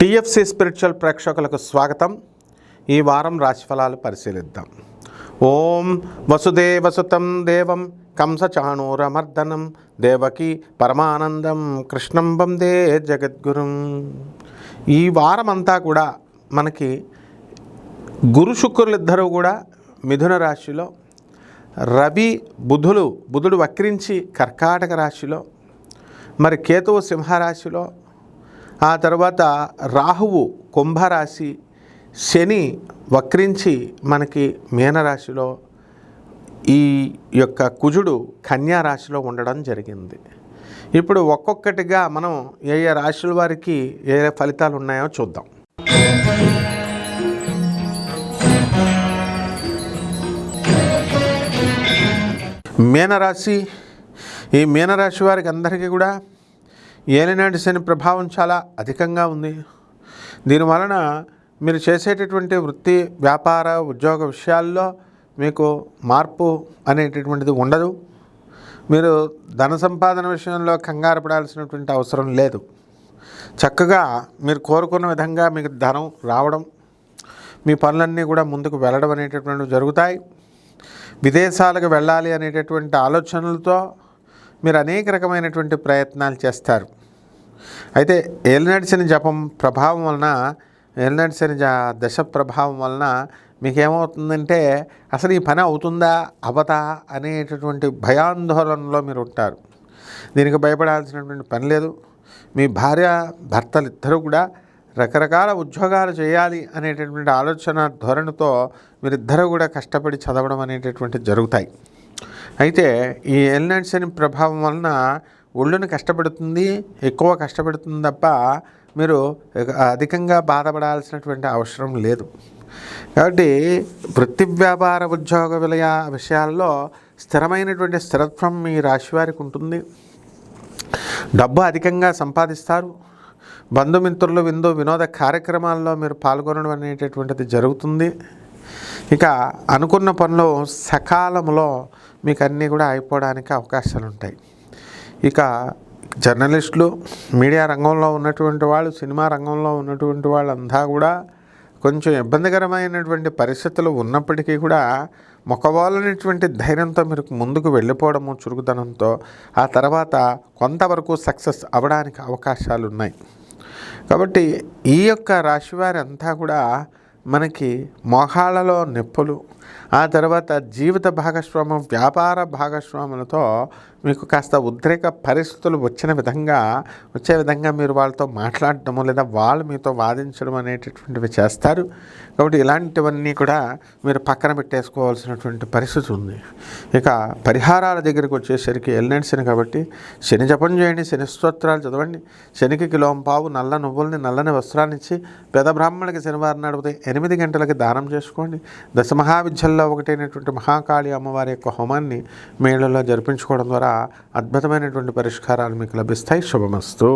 TFC spiritual ప్రేక్షకులకు స్వాగతం. ఈ వారం రాశిఫలాలు పరిశీలిద్దాం. ఓం వసుదేవసుతం దేవం కంసచాణూరమర్దనం దేవకి పరమానందం కృష్ణం వందే జగద్గురుం. ఈ వారం అంతా కూడా మనకి గురు శుక్రులు కూడా మిథున రాశిలో రవి బుధులు బుధుడు వక్రించి కర్కాటక రాశిలో మరి కేతువు సింహరాశిలో ఆ తర్వాత రాహువు కుంభరాశి శని వక్రించి మనకి మీనరాశిలో ఈ యొక్క కుజుడు కన్యా రాశిలో ఉండడం జరిగింది. ఇప్పుడు ఒక్కొక్కటిగా మనం ఏ ఏ రాశుల వారికి ఏ ఏ ఫలితాలు ఉన్నాయో చూద్దాం. మీనరాశి ఈ మీనరాశి వారికి అందరికీ కూడా ఏలినాటి శని ప్రభావం చాలా అధికంగా ఉంది. దీనివలన మీరు చేసేటటువంటి వృత్తి వ్యాపార ఉద్యోగ విషయాల్లో మీకు మార్పు అనేటటువంటిది ఉండదు. మీరు ధన సంపాదన విషయంలో కంగారు పడాల్సినటువంటి అవసరం లేదు. చక్కగా మీరు కోరుకున్న విధంగా మీకు ధనం రావడం మీ పనులన్నీ కూడా ముందుకు వెళ్ళడం అనేటటువంటివి జరుగుతాయి. విదేశాలకు వెళ్ళాలి అనేటటువంటి ఆలోచనలతో మీరు అనేక రకమైనటువంటి ప్రయత్నాలు చేస్తారు. అయితే ఏలినడిసిన జపం ప్రభావం వలన ఏలినాటి శని దశ ప్రభావం వలన మీకేమవుతుందంటే అసలు ఈ పని అవుతుందా అవదా అనేటటువంటి భయాందోళనలో మీరు ఉంటారు. దీనికి భయపడాల్సినటువంటి పని లేదు. మీ భార్య భర్తలు ఇద్దరు కూడా రకరకాల ఉద్యోగాలు చేయాలి అనేటటువంటి ఆలోచన ధోరణితో మీరిద్దరూ కూడా కష్టపడి చదవడం అనేటటువంటి జరుగుతాయి. అయితే ఈ ఎల్నట్స్ ప్రభావం వలన ఒళ్ళుని కష్టపెడుతుంది ఎక్కువ కష్టపెడుతుంది తప్ప మీరు అధికంగా బాధపడాల్సినటువంటి అవసరం లేదు. కాబట్టి వృత్తి వ్యాపార ఉద్యోగ విలయ విషయాల్లో స్థిరమైనటువంటి స్థిరత్వం మీ రాశి వారికి ఉంటుంది. డబ్బు అధికంగా సంపాదిస్తారు. బంధుమిత్రులు విందు వినోద కార్యక్రమాల్లో మీరు పాల్గొనడం అనేటటువంటిది జరుగుతుంది. ఇక అనుకున్న పనులు సకాలంలో మీకు అన్నీ కూడా అయిపోవడానికి అవకాశాలు ఉంటాయి ఇక జర్నలిస్టులు మీడియా రంగంలో ఉన్నటువంటి వాళ్ళు సినిమా రంగంలో ఉన్నటువంటి వాళ్ళంతా కూడా కొంచెం ఇబ్బందికరమైనటువంటి పరిస్థితులు ఉన్నప్పటికీ కూడా మొక్కవాలనేటువంటి ధైర్యంతో మీరు ముందుకు వెళ్ళిపోవడము చురుకుదనంతో ఆ తర్వాత కొంతవరకు సక్సెస్ అవ్వడానికి అవకాశాలు ఉన్నాయి. కాబట్టి ఈ యొక్క రాశివారి అంతా కూడా మనకి మొహాలలో నొప్పులు ఆ తర్వాత జీవిత భాగస్వామ్యం వ్యాపార భాగస్వాములతో మీకు కాస్త ఉద్రేక పరిస్థితులు వచ్చిన విధంగా వచ్చే విధంగా మీరు వాళ్ళతో మాట్లాడటము లేదా వాళ్ళు మీతో వాదించడం అనేటటువంటివి చేస్తారు. కాబట్టి ఇలాంటివన్నీ కూడా మీరు పక్కన పెట్టేసుకోవాల్సినటువంటి పరిస్థితి ఉంది. ఇక పరిహారాల దగ్గరికి వచ్చేసరికి ఎల్నెడ్సిని కాబట్టి శని జపం చేయండి శని స్తోత్రాలు చదవండి. శనికి కిలోంపావు నల్ల నువ్వుల్ని నల్లని వస్త్రాన్ని ఇచ్చి పెద బ్రాహ్మణుడికి శనివారం నడిపితే ఎనిమిది గంటలకి దానం చేసుకోండి. దశ మహావిద్యల్లో ఒకటైనటువంటి మహాకాళి అమ్మవారి యొక్క హోమాన్ని మేళలో జరిపించుకోవడం ద్వారా అద్భుతమైనటువంటి పరిష్కారాలు మీకు లభిస్తాయి. శుభమస్తు.